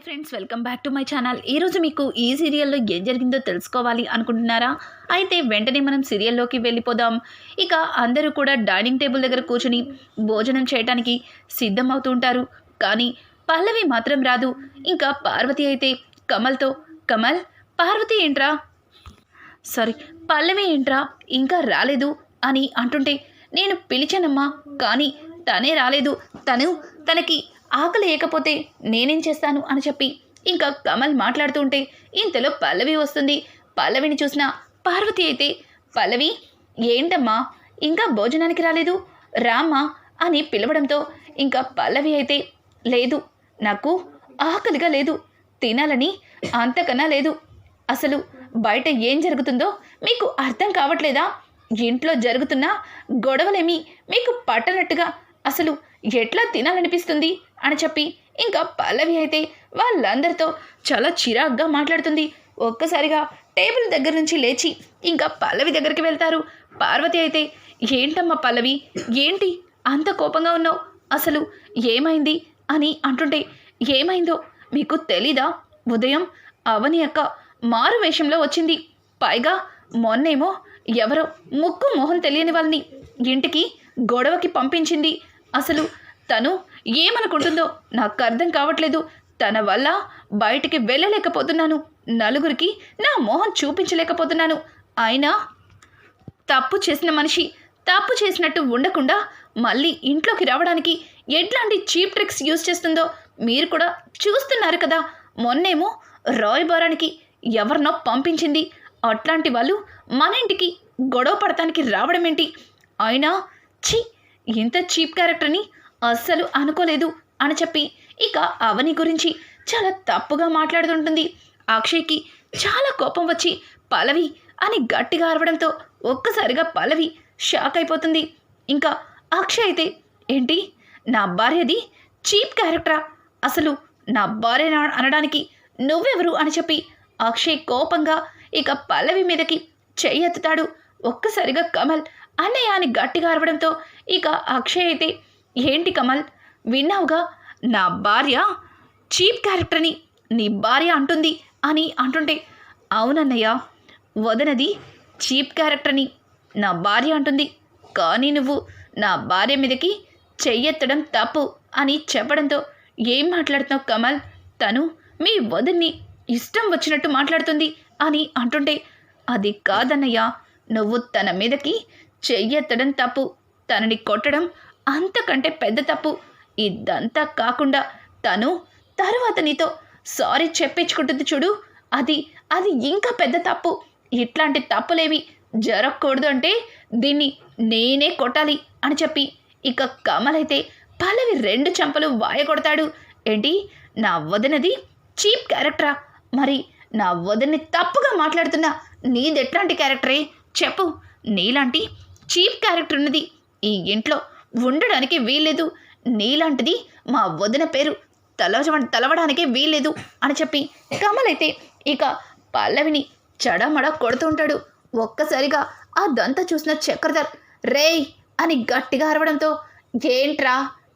Hi friends welcome back to my channel. ఈరోజు మీకు ఈ సీరియల్లో ఏం జరిగిందో తెలుసుకోవాలి అనుకుంటున్నారా? అయితే వెంటనే మనం సీరియల్లోకి వెళ్ళిపోదాం. ఇక అందరూ కూడా డైనింగ్ టేబుల్ దగ్గర కూర్చుని భోజనం చేయడానికి సిద్ధం అవుతుంటారు కానీ పల్లవి మాత్రం రాదు. ఇంకా పార్వతి అయితే కమల్తో కమల్ పార్వతి ఏంట్రా? సారీ పల్లవి ఏంట్రా? ఇంకా రాలేదు అని అంటుంటే నేను పిలిచానమ్మా కానీ తనే రాలేదు. తను తనకి ఆకలి వేయకపోతే నేనేం చేస్తాను అని చెప్పి ఇంకా కమల్ మాట్లాడుతూ ఉంటే ఇంతలో పల్లవి వస్తుంది. పల్లవిని చూసిన పార్వతి అయితే పల్లవి ఏంటమ్మా? ఇంకా భోజనానికి రాలేదు? రామ్మా? అని పిలవడంతో ఇంకా పల్లవి అయితే లేదు నాకు ఆకలిగా లేదు. తినాలని అంతకన్నా లేదు. అసలు బయట ఏం జరుగుతుందో మీకు అర్థం కావట్లేదా? ఇంట్లో జరుగుతున్న గొడవలేమి? మీకు పట్టనట్టుగా అసలు ఎట్లా తినాలనిపిస్తుంది? అని చెప్పి ఇంకా పల్లవి అయితే వాళ్ళందరితో చాలా చిరాగ్గా మాట్లాడుతుంది. ఒక్కసారిగా టేబుల్ దగ్గర నుంచి లేచి ఇంకా పల్లవి దగ్గరికి వెళ్తారు. పార్వతి అయితే ఏంటమ్మా పల్లవి ఏంటి అంత కోపంగా ఉన్నావు? అసలు ఏమైంది? అని అంటుంటే ఏమైందో మీకు తెలీదా? ఉదయం అవని అక్క మారు వేషంలో వచ్చింది. పైగా మొన్నేమో ఎవరో ముక్కు మొహం తెలియని వాళ్ళని ఇంటికి గొడవకి పంపించింది. అసలు తను ఏమనుకుంటుందో నాకు అర్థం కావట్లేదు. తన వల్ల బయటికి వెళ్ళలేకపోతున్నాను. నలుగురికి నా మొహం చూపించలేకపోతున్నాను. అయినా తప్పు చేసిన మనిషి తప్పు చేసినట్టు ఉండకుండా మళ్ళీ ఇంట్లోకి రావడానికి ఎట్లాంటి చీప్ ట్రిక్స్ యూజ్ చేస్తుందో మీరు కూడా చూస్తున్నారు కదా. మొన్నేమో రాయ్ బారానికి ఎవరినో పంపించింది. అట్లాంటి వాళ్ళు మన ఇంటికి గొడవ పడటానికి రావడం ఏంటి అయినా ఛీ ఇంత చీప్ క్యారెక్టర్ని అస్సలు అనుకోలేదు అని చెప్పి ఇక అవని గురించి చాలా తప్పుగా మాట్లాడుతుంటుంది. అక్షయ్కి చాలా కోపం వచ్చి పలవి అని గట్టిగా అరవడంతో ఒక్కసారిగా పలవి షాక్ అయిపోతుంది. ఇంకా అక్షయ్ అయితే ఏంటి? నా భార్యది చీప్ క్యారెక్టరా? అసలు నా భార్య అనడానికి నువ్వెవరు? అని చెప్పి అక్షయ్ కోపంగా ఇక పల్లవి మీదకి చెయ్యెత్తుతాడు ఒక్కసారిగా కమల్ అన్నయ్య అని గట్టిగా అరవడంతో ఇక అక్షయ్ అయితే ఏంటి కమల్? విన్నావుగా? నా భార్య చీప్ క్యారెక్టర్ని నీ భార్య అంటుంది అని అంటుంటే అవునన్నయ్య వదనది చీప్ క్యారెక్టర్ని నా భార్య అంటుంది. కానీ నువ్వు నా భార్య మీదకి చెయ్యెత్తడం తప్పు అని చెప్పడంతో ఏం మాట్లాడుతున్నావు కమల్? తను మీ వదిన్ని ఇష్టం వచ్చినట్టు మాట్లాడుతుంది అని అంటుంటే అది కాదన్నయ్య నువ్వు తన మీదకి చెయ్యెత్తడం తప్పు. తనని కొట్టడం అంతకంటే పెద్ద తప్పు. ఇదంతా కాకుండా తను తర్వాత నీతో సారీ చెప్పించుకుంటుంది చూడు. అది అది ఇంకా పెద్ద తప్పు. ఇట్లాంటి తప్పులేవి జరగకూడదు అంటే దీన్ని నేనే కొట్టాలి అని చెప్పి ఇక కమలైతే పల్లవి రెండు చెంపలు వాయ కొడతాడు ఏంటి? నా వదినది చీప్ క్యారెక్టరా? మరి నా వదిన్ని తప్పుగా మాట్లాడుతున్నా నీది ఎట్లాంటి క్యారెక్టరే? చెప్పు. నీలాంటి చీప్ క్యారెక్టర్ ఉన్నది ఈ ఇంట్లో ఉండడానికి వీల్లేదు. నీలాంటిది మా వదిన పేరు తలవ తలవడానికే వీల్లేదు అని చెప్పి కమలైతే ఇక పల్లవిని చడమడ కొడుతుంటాడు ఒక్కసారిగా ఆ దంత చూసిన చక్రధర్ రేయ్! అని గట్టిగా అరవడంతో ఏంట్రా?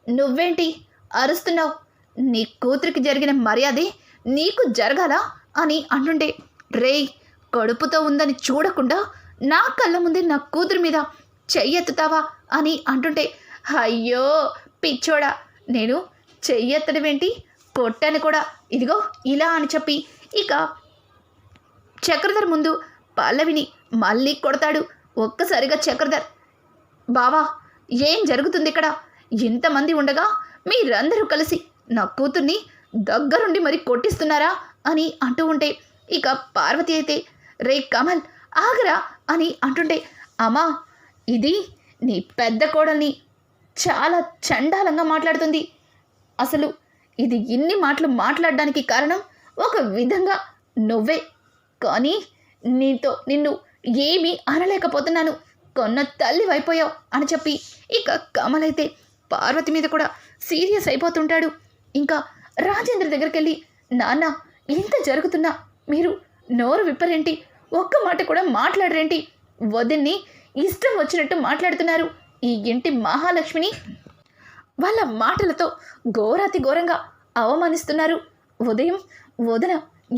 నువ్వేంటి? అరుస్తున్నావు? నీ కూతురికి జరిగిన మర్యాదే నీకు జరగాల? అని అంటుంటే రేయ్! కడుపుతో ఉందని చూడకుండా నా కళ్ళ ముందే నా కూతురు మీద చెయ్యెత్తుతావా? అని అంటుంటే అయ్యో పిచ్చోడా. నేను చెయ్యెత్తడం ఏంటి కొట్టాను కూడా. ఇదిగో ఇలా అని చెప్పి ఇక చక్రధర్ ముందు పల్లవిని మళ్ళీ కొడతాడు. ఒక్కసారిగా చక్రధర్ బావా ఏం జరుగుతుంది ఇక్కడ ఇంతమంది ఉండగా మీరందరూ కలిసి నా కూతుర్ని దగ్గరుండి మరి కొట్టిస్తున్నారా? అని అంటూ ఉంటే ఇక పార్వతి అయితే రే కమల్ ఆగరా అని అంటుంటే అమ్మా ఇది నీ పెద్ద కోడల్ని చాలా చండాలంగా మాట్లాడుతుంది. అసలు ఇది ఇన్ని మాటలు మాట్లాడడానికి కారణం ఒక విధంగా నువ్వే. కానీ నీతో నిన్ను ఏమీ అనలేకపోతున్నాను. కొన్న తల్లి అయిపోయావు అని చెప్పి ఇక కమలైతే పార్వతి మీద కూడా సీరియస్ అయిపోతుంటాడు. ఇంకా రాజేంద్ర దగ్గరికి వెళ్ళి నాన్న ఇంత జరుగుతున్నా మీరు నోరు విప్పరేంటి? ఒక్క మాట కూడా మాట్లాడరేంటి? వదిన్ని ఇష్టం వచ్చినట్టు మాట్లాడుతున్నారు. ఈ ఇంటి మహాలక్ష్మిని వాళ్ళ మాటలతో ఘోరాతి ఘోరంగా అవమానిస్తున్నారు. ఉదయం వదిన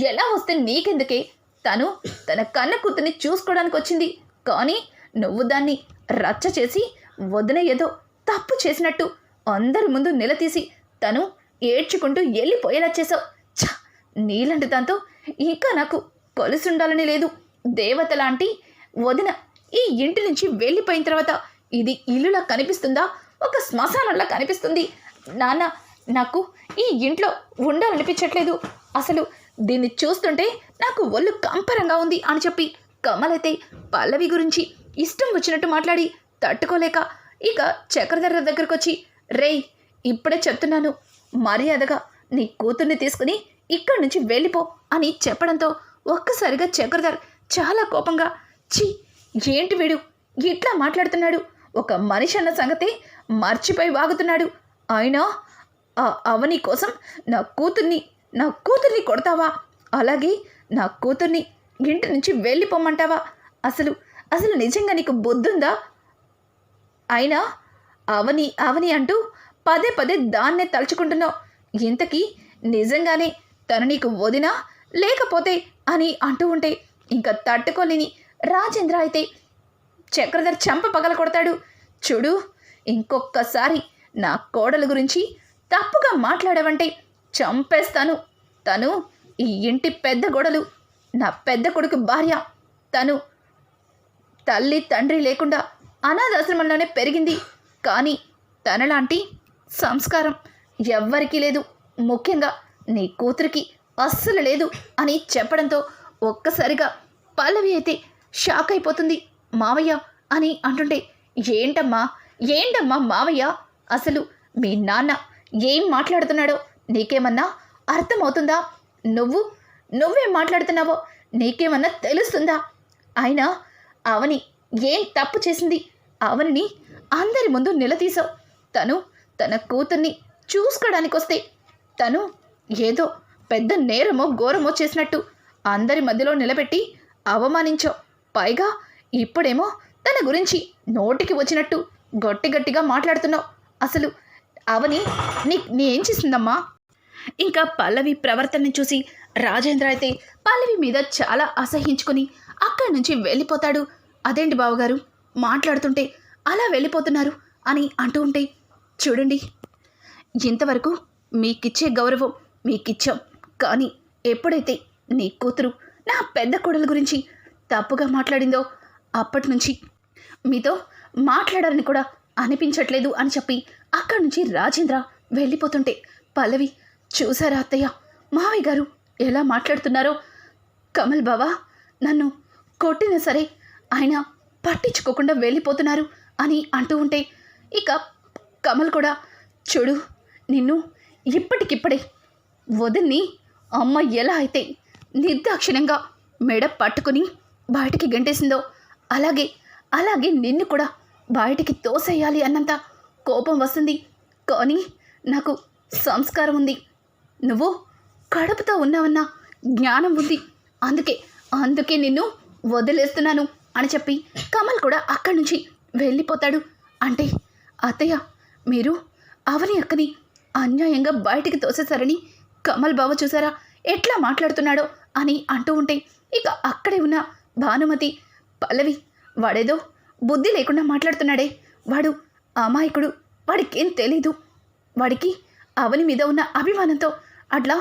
ఎలా వస్తే నీకెందుకే? తను తన కన్న కూతుర్ని చూసుకోవడానికి వచ్చింది కానీ నువ్వు దాన్ని రచ్చ చేసి వదిన ఏదో తప్పు చేసినట్టు అందరి ముందు నిలదీసి తను ఏడ్చుకుంటూ వెళ్ళిపోయేలా చేసావు ఛ! నీలాంటి దాంతో ఇంకా నాకు కొలుసుండాలని లేదు. దేవత లాంటి వదిన ఈ ఇంటి నుంచి వెళ్ళిపోయిన తర్వాత ఇది ఇల్లులా కనిపిస్తుందా? ఒక శ్మశానంలా కనిపిస్తుంది. నాన్న నాకు ఈ ఇంట్లో ఉండాలనిపించట్లేదు. అసలు దీన్ని చూస్తుంటే నాకు ఒళ్ళు కంపరంగా ఉంది అని చెప్పి కమలైతే పల్లవి గురించి ఇష్టం వచ్చినట్టు మాట్లాడి తట్టుకోలేక ఇక చక్రధర దగ్గరకు వచ్చి రేయ్ ఇప్పుడే చెప్తున్నాను. మర్యాదగా నీ కూతుర్ని తీసుకుని ఇక్కడి నుంచి వెళ్ళిపో అని చెప్పడంతో ఒక్కసారిగా చక్రధర్ చాలా కోపంగా ఛీ ఏంటి వీడు? ఇట్లా మాట్లాడుతున్నాడు. ఒక మనిషి అన్న సంగతి మర్చిపోయి వాగుతున్నాడు. అయినా ఆ అవని కోసం నా కూతుర్ని నా కూతుర్ని కొడతావా? అలాగే నా కూతుర్ని ఇంటి నుంచి వెళ్ళిపోమంటావా? అసలు అసలు నిజంగా నీకు బుద్ధుందా? అయినా అవని అవని అంటూ పదే పదే దాన్నే తలుచుకుంటున్నావు. ఇంతకీ నిజంగానే తను నీకు వదినా? లేకపోతే అని అంటూ ఉంటే ఇంకా తట్టుకోలేని రాజేంద్ర అయితే చక్రధర్ చెంప పగల కొడతాడు. చూడు ఇంకొక్కసారి నా కోడల గురించి తప్పుగా మాట్లాడావంటే చంపేస్తాను. తను ఈ ఇంటి పెద్ద గొడలు నా పెద్ద కొడుకు భార్య తను తల్లి తండ్రి లేకుండా అనాథాశ్రమంలోనే పెరిగింది. కానీ తనలాంటి సంస్కారం ఎవ్వరికీ లేదు. ముఖ్యంగా నీ కూతురికి అస్సలు లేదు అని చెప్పడంతో ఒక్కసారిగా పల్లవి అయితే షాక్ అయిపోతుంది. మావయ్య అని అంటుంటే ఏంటమ్మా? ఏంటమ్మా మావయ్య? అసలు మీ నాన్న ఏం మాట్లాడుతున్నాడో నీకేమన్నా అర్థమవుతుందా? నువ్వు నువ్వేం మాట్లాడుతున్నావో నీకేమన్నా తెలుస్తుందా? అయినా అవని ఏం తప్పు చేసింది? అవనిని అందరి ముందు నిలదీసావు తను తన కూతుర్ని చూసుకోవడానికి వస్తే తను ఏదో పెద్ద నేరమో ఘోరమో చేసినట్టు అందరి మధ్యలో నిలబెట్టి అవమానించావు. పైగా ఇప్పుడేమో తన గురించి నోటికి వచ్చినట్టు గట్టి గట్టిగా మాట్లాడుతున్నావు. అసలు అవని నీ నీ ఏం చేసిందమ్మా? ఇంకా పల్లవి ప్రవర్తనని చూసి రాజేంద్ర అయితే పల్లవి మీద చాలా అసహించుకుని అక్కడి నుంచి వెళ్ళిపోతాడు. అదేంటి బావగారు? మాట్లాడుతుంటే అలా వెళ్ళిపోతున్నారు అని అంటూ ఉంటే చూడండి ఇంతవరకు మీకిచ్చే గౌరవం మీకిచ్చాం. కానీ ఎప్పుడైతే నీ కూతురు నా పెద్ద కొడల గురించి తప్పుగా మాట్లాడిందో అప్పటి నుంచి మీతో మాట్లాడాలని కూడా అనిపించట్లేదు అని చెప్పి అక్కడి నుంచి రాజేంద్ర వెళ్ళిపోతుంటే పల్లవి చూసారా అత్తయ్య మావయ్య గారు ఎలా మాట్లాడుతున్నారో? కమల్ బావా నన్ను కొట్టినా సరే ఆయన పట్టించుకోకుండా వెళ్ళిపోతున్నారు అని అంటూ ఉంటే ఇక కమల్ కూడా చూడు నిన్ను ఇప్పటికిప్పుడే వదిన్ని అమ్మ ఎలా అయితే నిర్దాక్షిణ్యంగా మెడ పట్టుకుని బయటికి గంటేసిందో అలాగే అలాగే నిన్ను కూడా బయటికి తోసేయాలి అన్నంత కోపం వస్తుంది. కానీ నాకు సంస్కారం ఉంది. నువ్వు కడుపుతో ఉన్నావన్న జ్ఞానం ఉంది. అందుకే అందుకే నిన్ను వదిలేస్తున్నాను అని చెప్పి కమల్ కూడా అక్కడి నుంచి వెళ్ళిపోతాడు. అంటే అత్తయ్య మీరు అవని అక్కని అన్యాయంగా బయటికి తోసేశారని కమల్ బావ చూసారా? ఎట్లా మాట్లాడుతున్నాడో అని అంటూ ఉంటే ఇక అక్కడే ఉన్న భానుమతి పల్లవి వాడేదో బుద్ధి లేకుండా మాట్లాడుతున్నాడే. వాడు అమాయకుడు వాడికేం తెలీదు. వాడికి అవని మీద ఉన్న అభిమానంతో అట్లా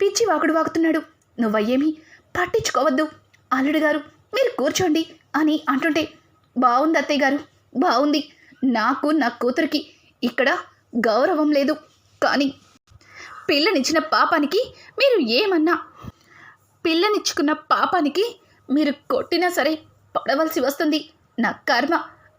పిచ్చి వాకుడు వాగుతున్నాడు. నువ్వయ్యేమి పట్టించుకోవద్దు. అల్లుడు గారు మీరు కూర్చోండి అని అంటుంటే బాగుంది అత్తయ్య గారు బాగుంది నాకు నా కూతురికి ఇక్కడ గౌరవం లేదు. కానీ పిల్లనిచ్చిన పాపానికి మీరు ఏమన్నా పిల్లనిచ్చుకున్న పాపానికి మీరు కొట్టినా సరే పడవలసి వస్తుంది. నా కర్మ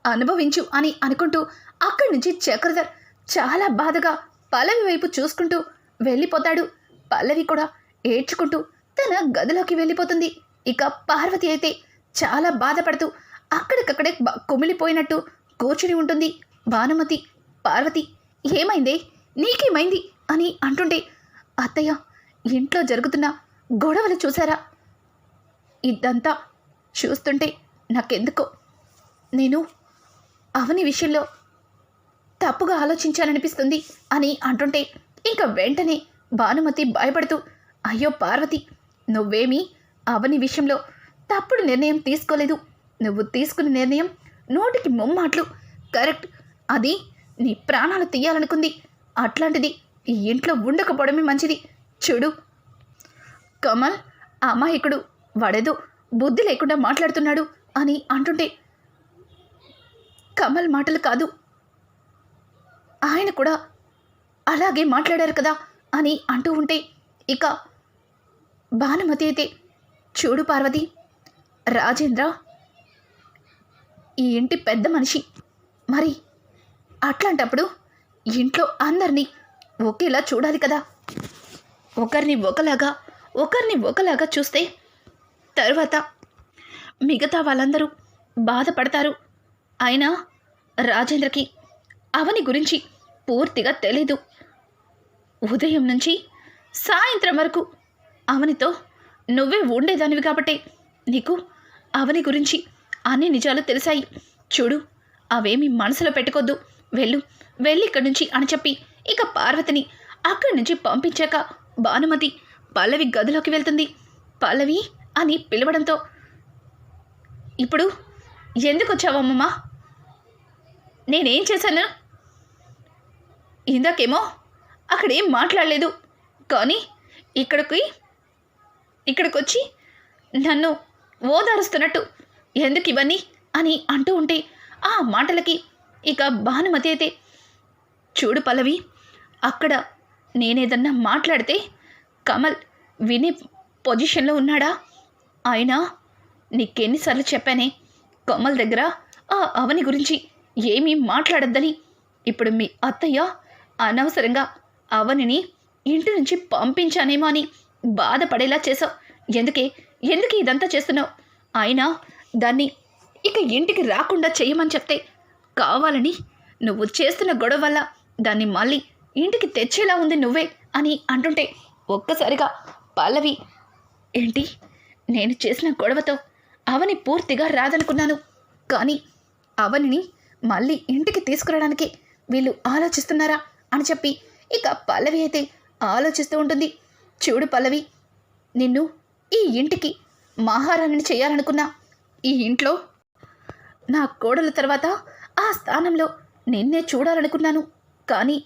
అనుభవించు అని అనుకుంటూ అక్కడి నుంచి చక్రధర్ చాలా బాధగా పల్లవి వైపు చూసుకుంటూ వెళ్ళిపోతాడు. పల్లవి కూడా ఏడ్చుకుంటూ తన గదిలోకి వెళ్ళిపోతుంది. ఇక పార్వతి అయితే చాలా బాధపడుతూ అక్కడికక్కడే కుమిలిపోయినట్టు కూర్చుని ఉంటుంది. భానుమతి పార్వతి ఏమైందే? నీకేమైంది? అని అంటుంటే అత్తయ్య ఇంట్లో జరుగుతున్న గొడవలు చూసారా ఇదంతా చూస్తుంటే నాకెందుకో? నేను అవని విషయంలో తప్పుగా ఆలోచించాలనిపిస్తుంది అని అంటుంటే ఇంకా వెంటనే భానుమతి భయపడుతూ అయ్యో పార్వతి నువ్వేమీ అవని విషయంలో తప్పుడు నిర్ణయం తీసుకోలేదు. నువ్వు తీసుకున్న నిర్ణయం నోటికి ముమ్మాట్లు. కరెక్ట్. అది నీ ప్రాణాలు తీయాలనుకుంది. అట్లాంటిది ఈ ఇంట్లో ఉండకపోవడమే మంచిది. చూడు. కమల్ అమాయకుడు వాడేదో బుద్ధి లేకుండా మాట్లాడుతున్నాడు అని అంటుంటే కమల్ మాటలు కాదు. ఆయన కూడా అలాగే మాట్లాడారు కదా అని అంటూ ఉంటే ఇక భానుమతి అయితే చూడు పార్వతి రాజేంద్ర ఈ ఇంటి పెద్ద మనిషి. మరి అట్లాంటప్పుడు ఇంట్లో అందరినీ ఒకేలా చూడాలి కదా. ఒకరిని ఒకలాగా ఒకరిని ఒకలాగా చూస్తే తర్వాత మిగతా వాళ్ళందరూ బాధపడతారు. అయినా రాజేంద్రకి అవని గురించి పూర్తిగా తెలీదు. ఉదయం నుంచి సాయంత్రం వరకు అవనితో నువ్వే ఉండేదానివి కాబట్టి నీకు అవని గురించి అన్ని నిజాలు తెలిసాయి. చూడు అవేమి మనసులో పెట్టుకోద్దు. వెళ్ళు వెళ్ళి ఇక్కడి నుంచి అని చెప్పి ఇక పార్వతిని అక్కడి నుంచి పంపించాక భానుమతి పల్లవి గదిలోకి వెళ్తుంది. పల్లవి అని పిలవడంతో ఇప్పుడు ఎందుకు వచ్చావమ్మమ్మా నేనేం చేశాను? ఇందాకేమో అక్కడేం మాట్లాడలేదు కానీ ఇక్కడికి ఇక్కడికి వచ్చి నన్ను ఓదారుస్తున్నట్టు ఎందుకు ఇవన్నీ? అని అంటూ ఉంటే ఆ మాటలకి ఇక భానుమతి అయితే చూడు పల్లవి అక్కడ నేనేదన్నా మాట్లాడితే కమల్ వినే పొజిషన్లో ఉన్నాడా? అయినా నీకెన్నిసార్లు చెప్పానే కొమ్మల దగ్గర ఆ అవని గురించి ఏమీ మాట్లాడొద్దని. ఇప్పుడు మీ అత్తయ్య అనవసరంగా అవనిని ఇంటి నుంచి పంపించానేమో అని బాధపడేలా చేసావు ఎందుకే? ఎందుకు ఇదంతా చేస్తున్నావు? అయినా దాన్ని ఇక ఇంటికి రాకుండా చేయమని చెప్తే కావాలని నువ్వు చేస్తున్న గొడవ వల్ల దాన్ని మళ్ళీ ఇంటికి తెచ్చేలా ఉంది నువ్వే అని అంటుంటే ఒక్కసారిగా పల్లవి ఏంటి? నేను చేసిన గొడవతో అవని పూర్తిగా రాదనుకున్నాను. కానీ అవనిని మళ్ళీ ఇంటికి తీసుకురావడానికి వీళ్ళు ఆలోచిస్తున్నారా అని చెప్పి ఇక పల్లవి అయితే ఆలోచిస్తూ ఉంటుంది. చూడు పల్లవి నిన్ను ఈ ఇంటికి మహారాణిని చేయాలనుకున్నా. ఈ ఇంట్లో నా కోడల తర్వాత ఆ స్థానంలో నిన్నే చూడాలనుకున్నాను. కానీ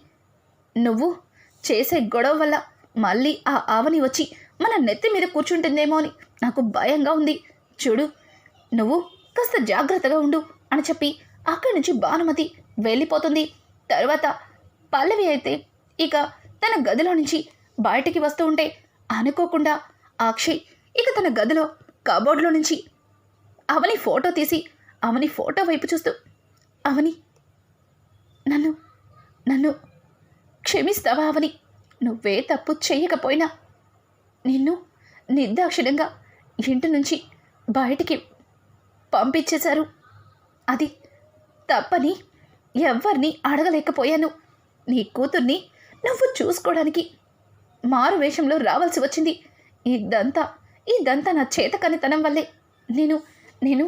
నువ్వు చేసే గొడవ వల్ల మళ్ళీ ఆ ఆవని వచ్చి మన నెత్తి మీద కూర్చుంటుందేమో అని నాకు భయంగా ఉంది. చూడు నువ్వు కాస్త జాగ్రత్తగా ఉండు అని చెప్పి అక్కడి నుంచి భానుమతి వెళ్ళిపోతుంది. తర్వాత పల్లవి అయితే ఇక తన గదిలో నుంచి బయటికి వస్తూ ఉంటే అనుకోకుండా అక్షయ్ ఇక తన గదిలో కబోర్డ్లో నుంచి అవని ఫోటో తీసి అవని ఫోటో వైపు చూస్తూ అవని నన్ను నన్ను క్షమిస్తావా అవని? నువ్వే తప్పు చేయకపోయినా నిన్ను నిర్దాక్షిణ్యంగా ఇంటి నుంచి బయటికి పంపించేశారు. అది తప్పని ఎవ్వరిని అడగలేకపోయాను. నీ కూతుర్ని నువ్వు చూసుకోవడానికి మారు వేషంలో రావాల్సి వచ్చింది. ఇదంతా ఇదంతా నా చేతకనితనం వల్లే. నేను నేను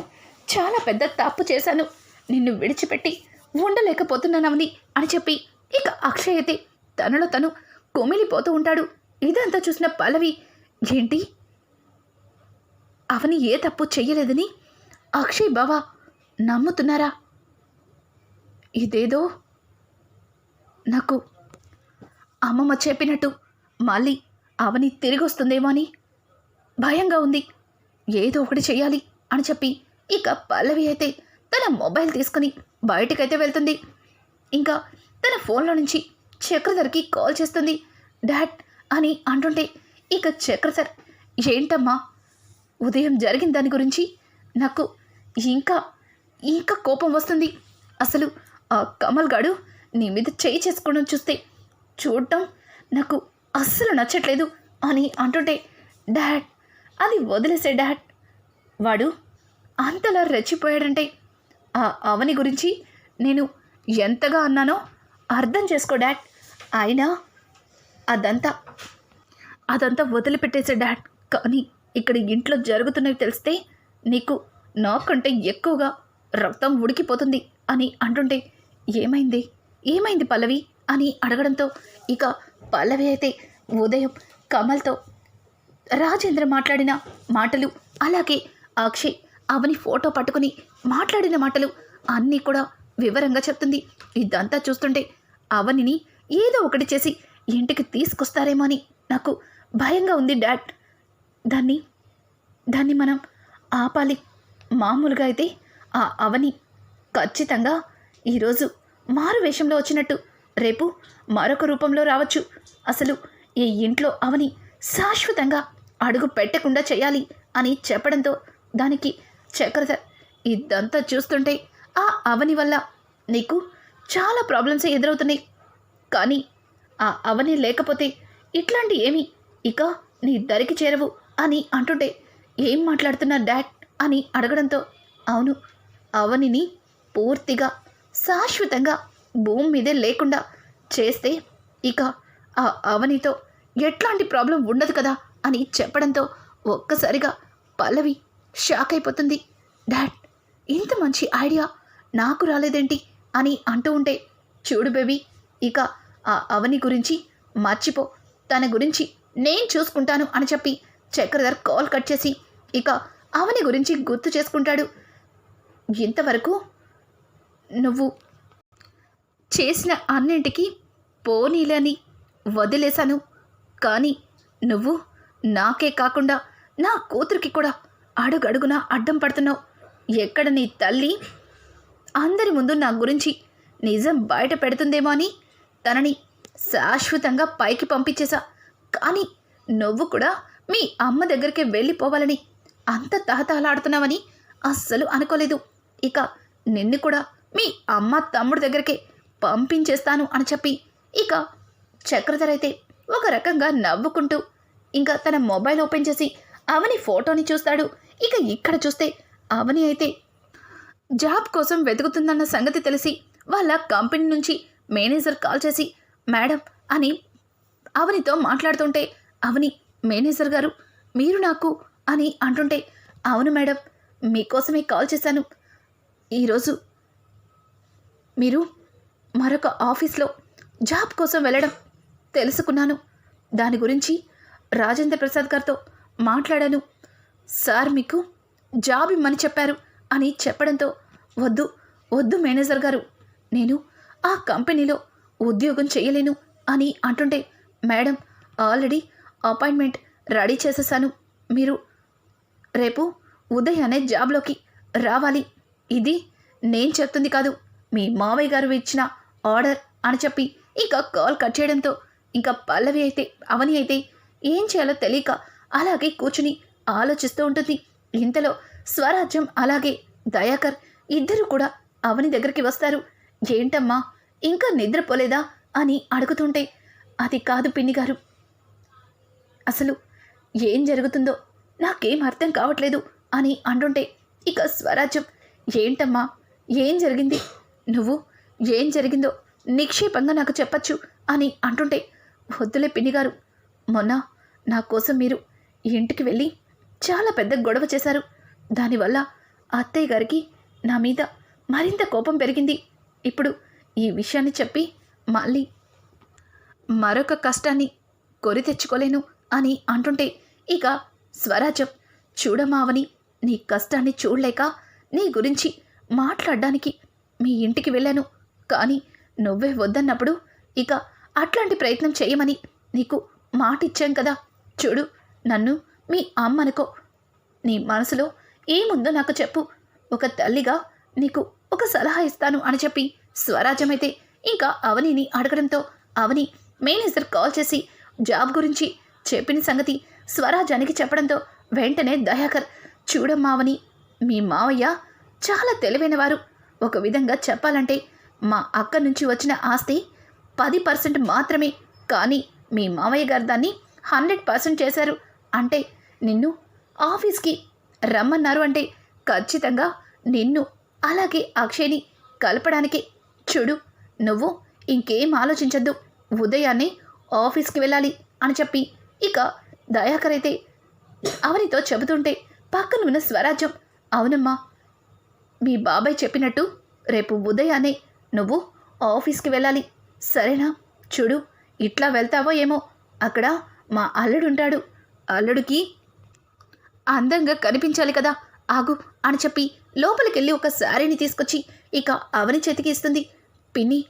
చాలా పెద్ద తప్పు చేశాను. నిన్ను విడిచిపెట్టి ఉండలేకపోతున్నానవని అని చెప్పి ఇక అక్షయ్ అయితే తనలో తను కుమిలిపోతూ ఉంటాడు. ఇదంతా చూసిన పల్లవి ఏంటి? అవని ఏ తప్పు చెయ్యలేదని? అక్షయ్ బావా నమ్ముతున్నారా? ఇదేదో నాకు అమ్మమ్మ చెప్పినట్టు మళ్ళీ అవని తిరిగి వస్తుందేమో అని భయంగా ఉంది. ఏదో ఒకటి చేయాలి అని చెప్పి ఇక పల్లవి అయితే తన మొబైల్ తీసుకుని బయటకైతే వెళ్తుంది. ఇంకా తన ఫోన్లో నుంచి చక్రధర్కి కాల్ చేస్తుంది. డాడ్ అని అంటుంటే ఇక చక్రధర్ ఏంటమ్మా ఉదయం జరిగిన దాని గురించి నాకు ఇంకా ఇంకా కోపం వస్తుంది. అసలు ఆ కమల్ గాడు నీ మీద చేయి చేసుకోవడం చూస్తే చూడటం నాకు అస్సలు నచ్చట్లేదు అని అంటుంటే డాడ్ అది వదిలేసే డాడ్. వాడు అంతలా రెచ్చిపోయాడంటే ఆ అవని గురించి నేను ఎంతగా అన్నానో అర్థం చేసుకో డాడ్. అయినా అదంతా అదంతా వదిలిపెట్టేసే డాడ్. కానీ ఇక్కడ ఇంట్లో జరుగుతున్నవి తెలిస్తే నీకు నాకంటే ఎక్కువగా రక్తం ఉడికిపోతుంది అని అంటుంటే ఏమైంది? ఏమైంది పల్లవి? అని అడగడంతో ఇక పల్లవి అయితే ఉదయం కమల్తో రాజేంద్ర మాట్లాడిన మాటలు అలాగే అక్షయ్ అవని ఫోటో పట్టుకుని మాట్లాడిన మాటలు అన్నీ కూడా వివరంగా చెప్తుంది. ఇదంతా చూస్తుంటే అవనిని ఏదో ఒకటి చేసి ఇంటికి తీసుకొస్తారేమో అని నాకు భయంగా ఉంది డాడ్. దాన్ని దాన్ని మనం ఆపాలి. మామూలుగా అయితే ఆ అవని ఖచ్చితంగా ఈరోజు మారు వేషంలో వచ్చినట్టు. రేపు మరొక రూపంలో రావచ్చు. అసలు ఈ ఇంట్లో అవని శాశ్వతంగా అడుగు పెట్టకుండా చేయాలి అని చెప్పడంతో దానికి చక్రధర్ ఇదంతా చూస్తుంటే ఆ అవని వల్ల నీకు చాలా ప్రాబ్లమ్స్ ఎదురవుతున్నాయి. కానీ ఆ అవని లేకపోతే ఇట్లాంటి ఏమి ఇక నీ దరికి చేరవు. అని అంటుంటే ఏం మాట్లాడుతున్నా డాడ్? అని అడగడంతో అవును అవనిని పూర్తిగా శాశ్వతంగా భూమి మీదే లేకుండా చేస్తే ఇక ఆ అవనితో ఎట్లాంటి ప్రాబ్లం ఉండదు కదా? అని చెప్పడంతో ఒక్కసారిగా పల్లవి షాక్ అయిపోతుంది. డాడ్ ఇంత మంచి ఐడియా నాకు రాలేదేంటి? అని అంటూ ఉంటే చూడు బేబీ ఇక ఆ అవని గురించి మర్చిపో. తన గురించి నేను చూసుకుంటాను అని చెప్పి చక్రధర్ కాల్ కట్ చేసి ఇక అవని గురించి గుర్తు చేసుకుంటాడు. ఇంతవరకు నువ్వు చేసిన అన్నింటికి పోనీలని వదిలేశాను. కానీ నువ్వు నాకే కాకుండా నా కూతురికి కూడా అడుగడుగున అడ్డం పడుతున్నావు. ఎక్కడ నీ తల్లి అందరి ముందు నా గురించి నిజం బయట పెడుతుందేమో అని తనని శాశ్వతంగా పైకి పంపించేశా. కానీ నువ్వు కూడా మీ అమ్మ దగ్గరికి వెళ్ళిపోవాలని అంత తహతహలాడుతున్నావని అస్సలు అనుకోలేదు. ఇక నిన్ను కూడా మీ అమ్మ తమ్ముడి దగ్గరికి పంపించేస్తాను అని చెప్పి ఇక చక్రధర్ అయితే ఒక రకంగా నవ్వుకుంటూ ఇంకా తన మొబైల్ ఓపెన్ చేసి అవని ఫోటోని చూస్తాడు. ఇక ఇక్కడ చూస్తే అవని అయితే జాబ్ కోసం వెతుకుతుందన్న సంగతి తెలిసి వాళ్ళ కంపెనీ నుంచి మేనేజర్ కాల్ చేసి మేడం అని అవనితో మాట్లాడుతుంటే అవని మేనేజర్ గారు మీరు నాకు అని అంటుంటే అవును మేడం మీకోసమే కాల్ చేశాను. ఈరోజు మీరు మరొక ఆఫీస్లో జాబ్ కోసం వెళ్ళడం తెలుసుకున్నాను. దాని గురించి రాజేంద్ర ప్రసాద్ గారితో మాట్లాడాను. సార్ మీకు జాబ్ ఇమ్మని చెప్పారు అని చెప్పడంతో వద్దు వద్దు మేనేజర్ గారు నేను ఆ కంపెనీలో ఉద్యోగం చేయలేను అని అంటుంటే మేడం ఆల్రెడీ అపాయింట్మెంట్ రెడీ చేసేసాను. మీరు రేపు ఉదయాన్నే జాబ్లోకి రావాలి. ఇది నేను చెప్తుంది కాదు. మీ మావయ్య గారు ఇచ్చిన ఆర్డర్ అని చెప్పి ఇంకా కాల్ కట్ చేయడంతో ఇంకా పల్లవి అయితే అవని అయితే ఏం చేయాలో తెలియక అలాగే కూర్చుని ఆలోచిస్తూ ఉంటుంది. ఇంతలో స్వరాజ్యం అలాగే దయాకర్ ఇద్దరు కూడా అవని దగ్గరికి వస్తారు. ఏంటమ్మా ఇంకా నిద్రపోలేదా? అని అడుగుతుంటే అది కాదు పిన్ని గారు అసలు ఏం జరుగుతుందో నాకేం అర్థం కావట్లేదు అని అంటుంటే ఇక స్వరాజ్యం ఏంటమ్మా ఏం జరిగింది? నువ్వు ఏం జరిగిందో నిక్షేపంగా నాకు చెప్పచ్చు అని అంటుంటే వద్దులే పిన్నిగారు మొన్న నా కోసం మీరు ఇంటికి వెళ్ళి చాలా పెద్ద గొడవ చేశారు. దానివల్ల అత్తయ్య గారికి నా మీద మరింత కోపం పెరిగింది. ఇప్పుడు ఈ విషయాన్ని చెప్పి మళ్ళీ మరొక కష్టాన్ని కొని తెచ్చుకోలేను. అని అంటుంటే ఇక స్వరాజ్యం చూడమావని నీ కష్టాన్ని చూడలేక నీ గురించి మాట్లాడడానికి మీ ఇంటికి వెళ్ళాను. కానీ నువ్వే వద్దన్నప్పుడు ఇక అట్లాంటి ప్రయత్నం చేయమని నీకు మాట ఇచ్చాం కదా. చూడు నన్ను మీ అమ్మనుకో. నీ మనసులో ఏముందో నాకు చెప్పు. ఒక తల్లిగా నీకు ఒక సలహా ఇస్తాను అని చెప్పి స్వరాజ్యమైతే ఇంకా అవనిని అడగడంతో అవని మేనేజర్ కాల్ చేసి జాబ్ గురించి చెప్పిన సంగతి స్వరాజానికి చెప్పడంతో వెంటనే దయాకర్ చూడమ్మావని మీ మావయ్య చాలా తెలివైనవారు. ఒక విధంగా చెప్పాలంటే మా అక్క నుంచి వచ్చిన ఆస్తి పది పర్సెంట్ మాత్రమే. కానీ మీ మావయ్య గారు దాన్ని హండ్రెడ్ పర్సెంట్ చేశారు. అంటే నిన్ను ఆఫీస్కి రమ్మన్నారు అంటే ఖచ్చితంగా నిన్ను అలాగే అక్షయ్ని కలపడానికి. చూడు నువ్వు ఇంకేం ఆలోచించద్దు. ఉదయాన్నే ఆఫీస్కి వెళ్ళాలి అని చెప్పి ఇక దయాకర్ అయితే అవనితో చెబుతుంటే పక్కన ఉన్న స్వరాజ్యం అవునమ్మా మీ బాబాయ్ చెప్పినట్టు రేపు ఉదయాన్నే నువ్వు ఆఫీస్కి వెళ్ళాలి. సరేనా? చూడు ఇట్లా వెళ్తావో ఏమో. అక్కడ మా అల్లుడుంటాడు. అల్లుడికి అందంగా కనిపించాలి కదా. ఆగు అని చెప్పి లోపలికెళ్ళి ఒక శారీని తీసుకొచ్చి ఇక అవని చేతికి ఇస్తుంది. పిన్ని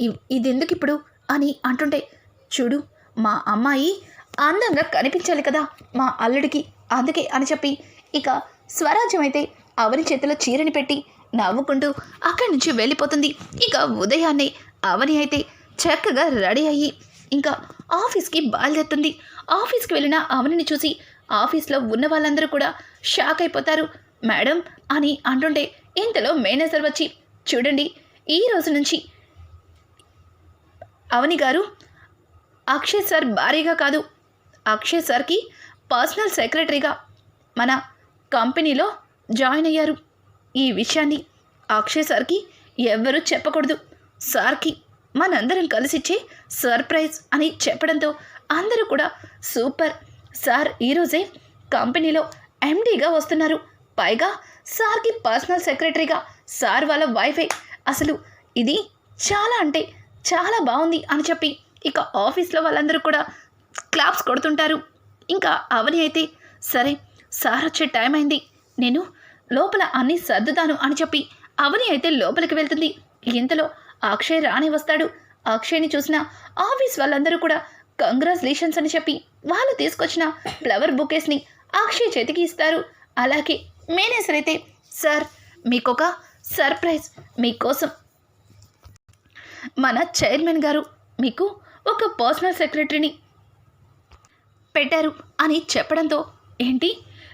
ఇది ఇదెందుకు ఇప్పుడు అని అంటుంటే చూడు మా అమ్మాయి అందంగా కనిపించాలి కదా మా అల్లుడికి. అందుకే అని చెప్పి ఇక స్వరాజ్యం అయితే అవని చేతిలో చీరని పెట్టి నవ్వుకుంటూ అక్కడి నుంచి వెళ్ళిపోతుంది. ఇక ఉదయాన్నే అవని అయితే చక్కగా రెడీ అయ్యి ఇంకా ఆఫీస్కి బయలుదేరుతుంది. ఆఫీస్కి వెళ్ళిన అవనిని చూసి ఆఫీస్లో ఉన్న వాళ్ళందరూ కూడా షాక్ అయిపోతారు. మేడం అని అంటుంటే ఇంతలో మేనేజర్ వచ్చి చూడండి ఈ రోజు నుంచి అవని గారు అక్షయ్ సార్ భారీగా కాదు అక్షయ్ సార్కి పర్సనల్ సెక్రటరీగా మన కంపెనీలో జాయిన్ అయ్యారు. ఈ విషయాన్ని అక్షయ్ సార్కి ఎవ్వరూ చెప్పకూడదు. సార్కి మనందరం కలిసిచ్చే సర్ప్రైజ్ అని చెప్పడంతో అందరూ కూడా సూపర్. సార్ ఈరోజే కంపెనీలో ఎండీగా వస్తున్నారు. పైగా సార్కి పర్సనల్ సెక్రటరీగా సార్ వాళ్ళ వైఫై. అసలు ఇది చాలా అంటే చాలా బాగుంది అని చెప్పి ఇక ఆఫీస్లో వాళ్ళందరూ కూడా క్లాప్స్ కొడుతుంటారు. ఇంకా అవని అయితే సరే సార్ వచ్చే టైం అయింది. నేను లోపల అన్నీ సర్దుతాను అని చెప్పి అవని అయితే లోపలికి వెళ్తుంది. ఇంతలో అక్షయ్ రాని వస్తాడు. అక్షయ్ని చూసిన ఆఫీస్ వాళ్ళందరూ కూడా కంగ్రాచులేషన్స్ అని చెప్పి వాళ్ళు తీసుకొచ్చిన ఫ్లవర్ బుకేస్ని అక్షయ్ చేతికి ఇస్తారు. అలాగే మేనేజర్ అయితే సార్ మీకొక సర్ప్రైజ్ మీకోసం. మన చైర్మన్ గారు మీకు ఒక పర్సనల్ సెక్రటరీని పెట్టారు అని చెప్పడంతో ఏంటి?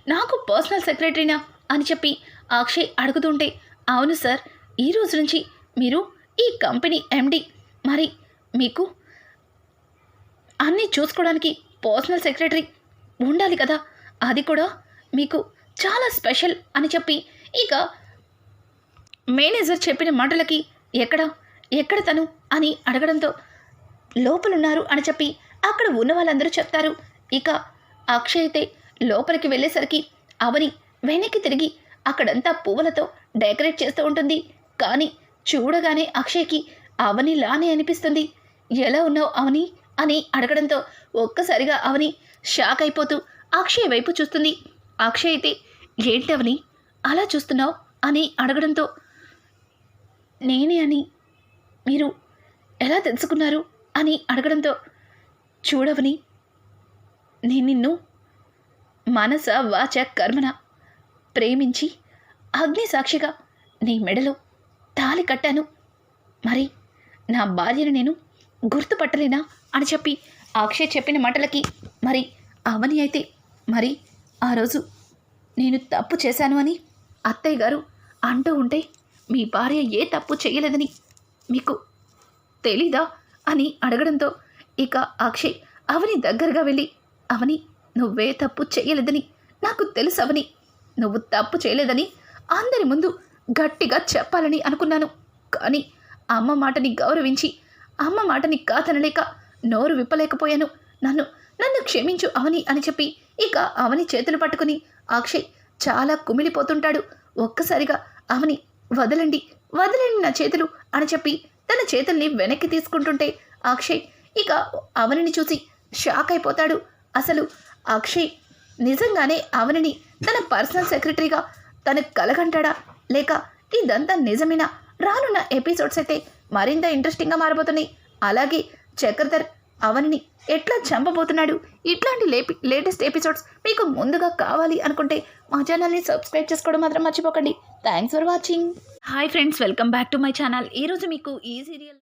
నాకు పర్సనల్ సెక్రటరీనా? అని చెప్పి అక్షయ్ అడుగుతుంటే అవును సార్ ఈ రోజు నుంచి మీరు ఈ కంపెనీ ఎండి మరి మీకు అన్నీ చూసుకోవడానికి పర్సనల్ సెక్రటరీ ఉండాలి కదా? అది కూడా మీకు చాలా స్పెషల్ అని చెప్పి ఇక మేనేజర్ చెప్పిన మాటలకి ఎక్కడ? ఎక్కడ తను? అని అడగడంతో లోపలున్నారు అని చెప్పి అక్కడ ఉన్న వాళ్ళందరూ చెప్తారు. ఇక అక్షయ్ అయితే లోపలికి వెళ్ళేసరికి అవని వెనక్కి తిరిగి అక్కడంతా పువ్వులతో డెకరేట్ చేస్తూ ఉంటుంది. కానీ చూడగానే అక్షయ్కి అవని లానే అనిపిస్తుంది. ఎలా ఉన్నావు అవని? అని అడగడంతో ఒక్కసారిగా అవని షాక్ అయిపోతూ అక్షయ్ వైపు చూస్తుంది. అక్షయ్ అయితే ఏంటి అవని? అలా చూస్తున్నావు? అని అడగడంతో నేనే అని. మీరు ఎలా తెలుసుకున్నారు? అని అడగడంతో చూడవని నేను నిన్ను మనస వాచ కర్మన ప్రేమించి అగ్ని సాక్షిగా నీ మెడలో తాలి కట్టాను. మరి నా భార్యను నేను గుర్తుపట్టలేనా అని చెప్పి అక్షయ్ చెప్పిన మాటలకి మరి అవని అయితే మరి ఆ రోజు నేను తప్పు చేశాను అని అత్తయ్య గారు అంటూ ఉంటే మీ భార్య ఏ తప్పు చేయలేదని మీకు తెలీదా అని అడగడంతో ఇక అక్షయ్ అవని దగ్గరగా వెళ్ళి అవని నువ్వే తప్పు చేయలేదని నాకు తెలుసు అవని. నువ్వు తప్పు చేయలేదని అందరి ముందు గట్టిగా చెప్పాలని అనుకున్నాను. కానీ అమ్మ మాటని గౌరవించి అమ్మ మాటని కాదనలేక నోరు విప్పలేకపోయాను. నన్ను నన్ను క్షమించు అవని అని చెప్పి ఇక అవని చేతులు పట్టుకుని అక్షయ్ చాలా కుమిలిపోతుంటాడు. ఒక్కసారిగా అవని వదలండి వదలండి నా చేతులు అని చెప్పి తన చేతుల్ని వెనక్కి తీసుకుంటుంటే అక్షయ్ ఇక అవనిని చూసి షాక్ అయిపోతాడు. అసలు అక్షయ్ నిజంగానే అవనిని తన పర్సనల్ సెక్రటరీగా తను కలగంటాడా లేక ఇదంతా నిజమేనా? రానున్న ఎపిసోడ్స్ అయితే మరింత ఇంట్రెస్టింగ్గా మారబోతున్నాయి. అలాగే చక్రధర్ అవనిని ఎట్లా చంపబోతున్నాడు? ఇట్లాంటి లేపి లేటెస్ట్ ఎపిసోడ్స్ మీకు ముందుగా కావాలి అనుకుంటే మా ఛానల్ని సబ్స్క్రైబ్ చేసుకోవడం మాత్రం మర్చిపోకండి. Thanks for watching. Hi friends welcome back to my channel. ఈరోజు మీకు ఈ సీరియల్